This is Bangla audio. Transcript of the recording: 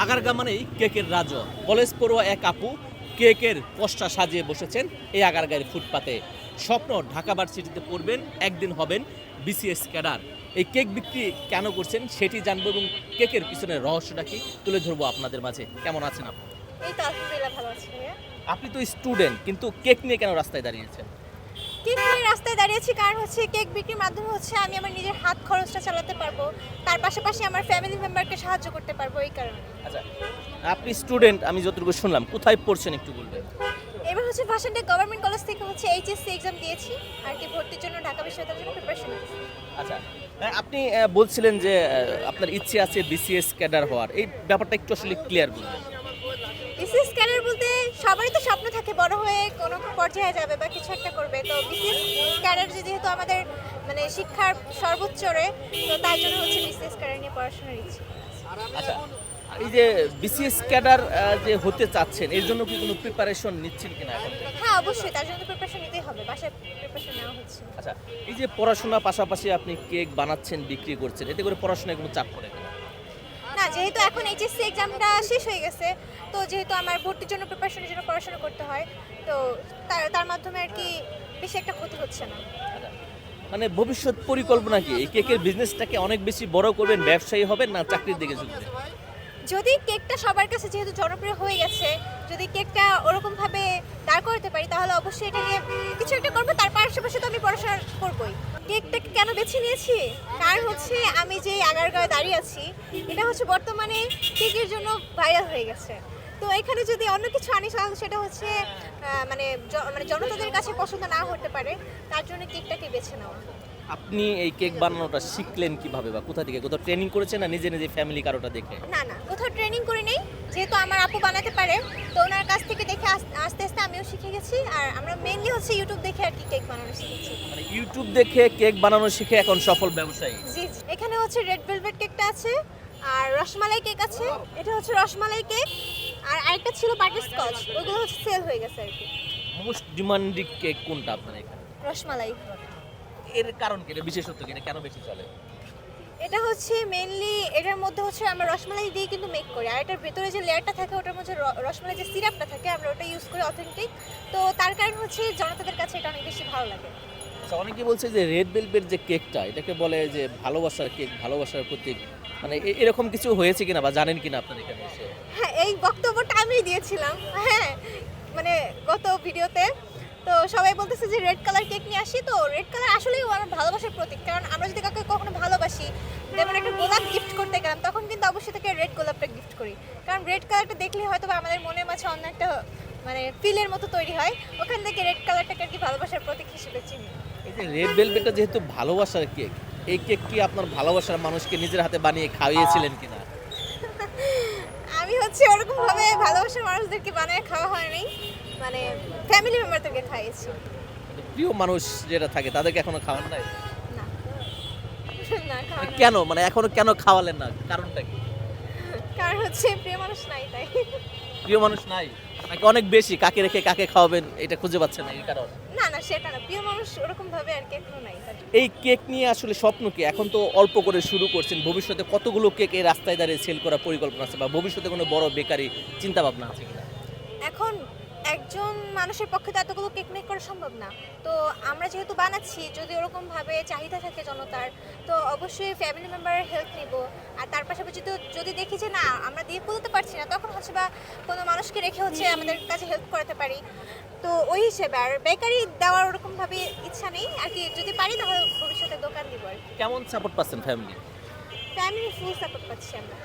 আগারগা মানেই কেকের রাজ। কলেজ পড়ুয়া এক আপু কেকের পোস্টার সাজিয়ে বসেছেন এই আগারগাঁয়ের ফুটপাতে। স্বপ্ন ঢাকা ভার্সিটিতে পড়বেন একদিন হবেন বিসিএস ক্যাডার। এই কেক বিক্রি কেন করছেন সেটি জানব এবং কেকের পিছনের রহস্যটা কি তুলে ধরবো আপনাদের মাঝে। কেমন আছেন আপনি? এই তো আলহামদুলিল্লাহ ভালো আছি আপনি তো স্টুডেন্ট কিন্তু কেক নিয়ে কেন রাস্তায় দাঁড়িয়েছেন? রাস্তায় দাঁড়িয়েছি কারণ হচ্ছে কেক বিক্রির মাধ্যমে হচ্ছে আমি আমার নিজের হাত খরচটা চালাতে পারব তার পাশাপাশি আমার ফ্যামিলি মেম্বারকে সাহায্য করতে পারব এই কারণে। আচ্ছা আপনি স্টুডেন্ট আমি যতটুকু শুনলাম কোথায় পড়ছেন একটু বলবেন? এবার হচ্ছে ভাষণটা গভর্নমেন্ট কলেজ থেকে হচ্ছে এইচএসসি এক্সাম দিয়েছি আর কি ভর্তির জন্য ঢাকা বিশ্ববিদ্যালয়ের জন্য প্রিপারেশন আচ্ছা আপনি বলছিলেন যে আপনার ইচ্ছে আছে বিসিএস ক্যাডার হওয়ার এই ব্যাপারটা একটু আসলে ক্লিয়ার বিসিএস সবারই তো স্বপ্ন থাকে বড় হয়ে কোনো পর্যায়ে যাবে বা কিছু একটা করবে। তো বিসিএস ক্যারিয়ার যেহেতু আমাদের মানে শিক্ষার সর্বোচ্চরে তো তার জন্য হচ্ছে বিসিএস ক্যারিয়ার নিয়ে পড়াশোনার ইচ্ছে। আচ্ছা এই যে বিসিএস ক্যাডার যে হতে চাচ্ছেন এর জন্য কি কোনো প্রিপারেশন নিচ্ছেন কিনা এখন হ্যাঁ অবশ্যই তার জন্য প্রিপারেশন নিতেই হবে বাসায় প্রিপারেশন নেওয়া হচ্ছে। আচ্ছা এই যে পড়াশোনার পাশাপাশি আপনি কেক বানাচ্ছেন বিক্রি করছেন এতে করে পড়াশোনায় কোনো চাপ পড়ে না যেহেতু এখন এইচএসসি এক্সামটা শেষ হয়ে গেছে তো যেহেতু আমার ভর্তির জন্য প্রিপারেশনের জন্য পড়াশোনা করতে হয় তো তার তার মাধ্যমে আর কি বেশি একটা ক্ষতি হচ্ছে না। মানে ভবিষ্যৎ পরিকল্পনা কি? এই কেকের বিজনেসটাকে অনেক বেশি বড় করবেন ব্যবসায়ী হবেন না চাকরির দিকে ঝুঁকবেন যদি কেকটা সবার কাছে যেহেতু জনপ্রিয় হয়ে গেছে যদি কেকটা ওরকম ভাবে দাঁড় করতে পারি তাহলে অবশ্যই এটা নিয়ে কিছু একটা করব তার পাশাপাশি তো আমি পড়াশোনা করবোই। কেকটাকে কেন বেছে নিয়েছি? কারণ হচ্ছে আমি যে আগারগাঁয়ে দাঁড়িয়ে আছি, এটা হচ্ছে বর্তমানে কেকের জন্য ভাইরাল হয়ে গেছে। তো এখানে যদি অন্য কিছু আনি সেটা হচ্ছে মানে মানে জনতাদের কাছে পছন্দ না হতে পারে, তার জন্য কেকটাকে বেছে নেওয়া আপনি এই কেক বানানোটা শিখলেন কীভাবে বা কোথা থেকে? কোথাও ট্রেনিং করেছেন না নিজে নিজে ফ্যামিলি কারোটা দেখে? না না কোথাও ট্রেনিং করে নেই। যেহেতু আমার আপু বানাতে পারে তো ওনার কাছ থেকে দেখে আস- আস্তে আস্তে আমিও শিখে গেছি। আর আমরা মেনলি হচ্ছে ইউটিউব দেখে আর কি কেক বানানো শিখেছি। মানে ইউটিউব দেখে কেক বানানো শিখে এখন সফল ব্যবসায়ী। জি জি। এখানে হচ্ছে রেড ভেলভেট কেকটা আছে আর রসমালাই কেক আছে। এটা হচ্ছে রসমালাই কেক আর আরেকটা ছিল বাটার স্কচ ওগুলো হচ্ছে সেল হয়ে গেছে আর কি। মোস্ট ডিমান্ডিং কেক কোনটা আপনার এখানে? রসমালাই। এর কারণ কি? এটা বিশেষত্ব কি? এটা কেন বেশি চলে? এটা হচ্ছে মেইনলি এটার মধ্যে হচ্ছে আমরা রসমালাই দিয়ে কিন্তু মেক করি। আর এটার ভেতরে যে লেয়ারটা থাকে ওটার মধ্যে রসমালাই যে সিরাপটা থাকে আমরা ওটা ইউজ করি অথেন্টিক তো তার কারণ হচ্ছে জনতাদের কাছে এটা অনেক বেশি ভালো লাগে। আচ্ছা অনেকে বলছে যে রেড ভেলভেট যে কেকটা এটাকে বলে যে ভালোবাসার কেক ভালোবাসার প্রতীক। মানে এরকম কিছু হয়েছে কিনা বা জানেন কিনা আপনার এখানে এসে? হ্যাঁ এই বক্তব্যটা আমি দিয়েছিলাম। হ্যাঁ মানে গত ভিডিওতে তো সবাই বলতেছে যে রেড কালার কেক নিয়ে আসি তো রেড কালার আসলেই আমার ভালোবাসার প্রতীক। কারণ আমরা যদি কাউকে কখনো ভালোবাসি যেমন একটা গোলাপ গিফট করতে গেলাম তখন কিন্তু অবশ্যই তাকে রেড গোলাপটা গিফট করি। কারণ রেড কালারটা দেখলে হয়তো আমাদের মনের মাঝে অন্য একটা মানে ফিলের মতো তৈরি হয়। ওখান থেকে রেড কালারটাকে আর কি ভালোবাসার প্রতীক হিসেবে চিনি। এই যে রেড ভেলভেটটা যেহেতু ভালোবাসার কেক এই কেক কি আপনার ভালোবাসার মানুষকে নিজের হাতে বানিয়ে খাইয়েছিলেন কিনা? আমি হচ্ছে ওরকম ভাবে ভালোবাসার মানুষদেরকে বানিয়ে খাওয়া হয়নি। মানে ফ্যামিলি মেম্বারদেরকে খাইয়েছি। প্রিয় মানুষ যেটা থাকে তাদেরকে এখনও খাওয়ান নাই? না। না কেন? মানে এখনও কেন খাওয়ালেন না? কারণটা কি? কারণ হচ্ছে প্রিয় মানুষ নাই তাই। প্রিয় মানুষ নাই? নাকি অনেক বেশি? কাকে রেখে কাকে খাওয়াবেন? এটা খুঁজে পাচ্ছেন না এই কারণ। না না সেটা না। প্রিয় মানুষ ওরকম ভাবে আর কি নাই এই কেক নিয়ে আসলে স্বপ্ন কি? এখন তো অল্প করে শুরু করছেন। ভবিষ্যতে কতগুলো কেক এই রাস্তায় দাঁড়িয়ে সেল করার পরিকল্পনা আছে? বা ভবিষ্যতে কোনো বড় বেকারি চিন্তা ভাবনা আছে কিনা? এখন একজন মানুষের পক্ষে তো এতগুলো কেক মেক করা সম্ভব না। তো আমরা যেহেতু বানাচ্ছি যদি ওরকম ভাবে চাহিদা থাকে জনতার তো অবশ্যই ফ্যামিলি মেম্বারের হেল্প নিব। আর তার পাশাপাশি তো যদি দেখি যে না আমরা দিয়ে তুলতে পারছি না তখন হচ্ছে বা কোনো মানুষকে রেখে হচ্ছে আমাদের কাছে হেল্প করাতে পারি। তো ওই হিসেবে আর বেকারি দেওয়ার ওরকম ভাবে ইচ্ছা নেই। আর কি যদি পারি তাহলে ভবিষ্যতে দোকান দিব আর কেমন সাপোর্ট পাচ্ছেন ফ্যামিলি ফ্যামিলি ফুল সাপোর্ট পাচ্ছি আমরা।